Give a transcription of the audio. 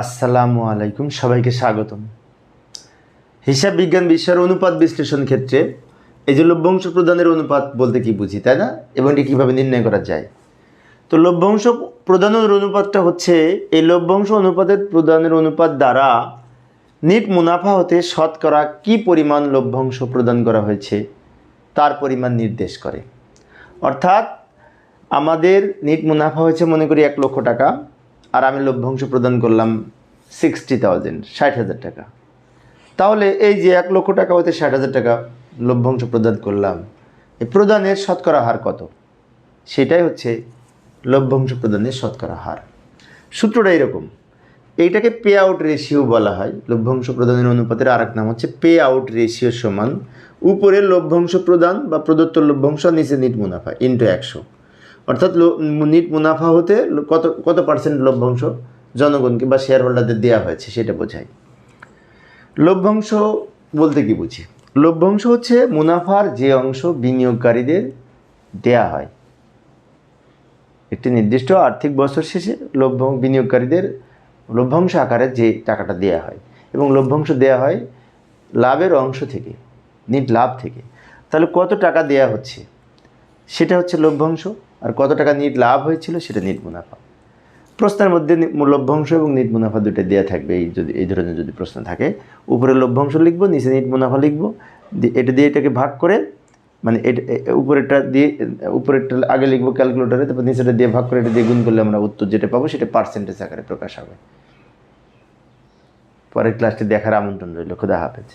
আসসালামু আলাইকুম, সবাইকে স্বাগতম। হিসাব বিজ্ঞান বিষয়ের অনুপাত বিশ্লেষণ ক্ষেত্রে এই যে লভ্যাংশ প্রদানের অনুপাত বলতে কি বুঝি, তাই না? এবং এটি কীভাবে নির্ণয় করা যায়? তো লভ্যাংশ প্রদানের অনুপাতটা হচ্ছে, এই লভ্যাংশ অনুপাতের প্রদানের অনুপাত দ্বারা নিট মুনাফা হতে শতকরা কি পরিমাণ লভ্যাংশ প্রদান করা হয়েছে, তার পরিমাণ নির্দেশ করে। অর্থাৎ আমাদের নিট মুনাফা হয়েছে, মনে করি, এক লক্ষ টাকা। আর আমি লভ্যাংশ প্রদান করলাম সিক্সটি থাউজেন্ড ষাট হাজার টাকা। তাহলে এই যে এক লক্ষ টাকা হতে ষাট হাজার টাকা লভ্যাংশ প্রদান করলাম, এই প্রদানের শতকরা হার কত? সেটাই হচ্ছে লভ্যাংশ প্রদানের শতকরা হার। সূত্রটা এরকম, এইটাকে পে আউট রেশিও বলা হয় লভ্যাংশ প্রদানের অনুপাতের আরেক নাম হচ্ছে পে আউট রেশিও সমান উপরে লভ্যাংশ প্রদান বা প্রদত্ত লভ্যাংশ নিচে নিট মুনাফা ইন্টু একশো। অর্থাৎ নিট মুনাফা হতে কত কত পার্সেন্ট লভ্যাংশ জনগণকে বা শেয়ার হোল্ডারদের দেওয়া হয়েছে সেটা বোঝায় লভ্যাংশ বলতে কি বুঝি? লভ্যাংশ হচ্ছে মুনাফার যে অংশ বিনিয়োগকারীদের দেয়া হয়। একটি নির্দিষ্ট আর্থিক বছর শেষে লভ্য বিনিয়োগকারীদের লভ্যাংশ আকারে যে টাকাটা দেয়া হয় এবং লভ্যাংশ দেয়া হয় লাভের অংশ থেকে, নিট লাভ থেকে। তাহলে কত টাকা দেয়া হচ্ছে? সেটা হচ্ছে লভ্যাংশ। আর কত টাকা নিট লাভ হয়েছিল সেটা নিট মুনাফা। প্রশ্নের মধ্যে লভ্যাংশ এবং নিট মুনাফা দুটো দেওয়া থাকবে, এই যদি এই ধরনের যদি প্রশ্ন থাকে। উপরে লভ্যাংশ লিখব, নিচে নিট মুনাফা লিখব। এটা দিয়ে এটাকে ভাগ করে মানে এটা উপরেরটা দিয়ে, উপরেরটা আগে লিখব ক্যালকুলেটারে তারপর নিচেটা দিয়ে ভাগ করে এটা দিয়ে গুণ করলে আমরা উত্তর যেটা পাবো, সেটা পার্সেন্টেজ আকারে প্রকাশ হবে। পরের ক্লাসটি দেখার আমন্ত্রণ রইল। খুদা হাফেজ।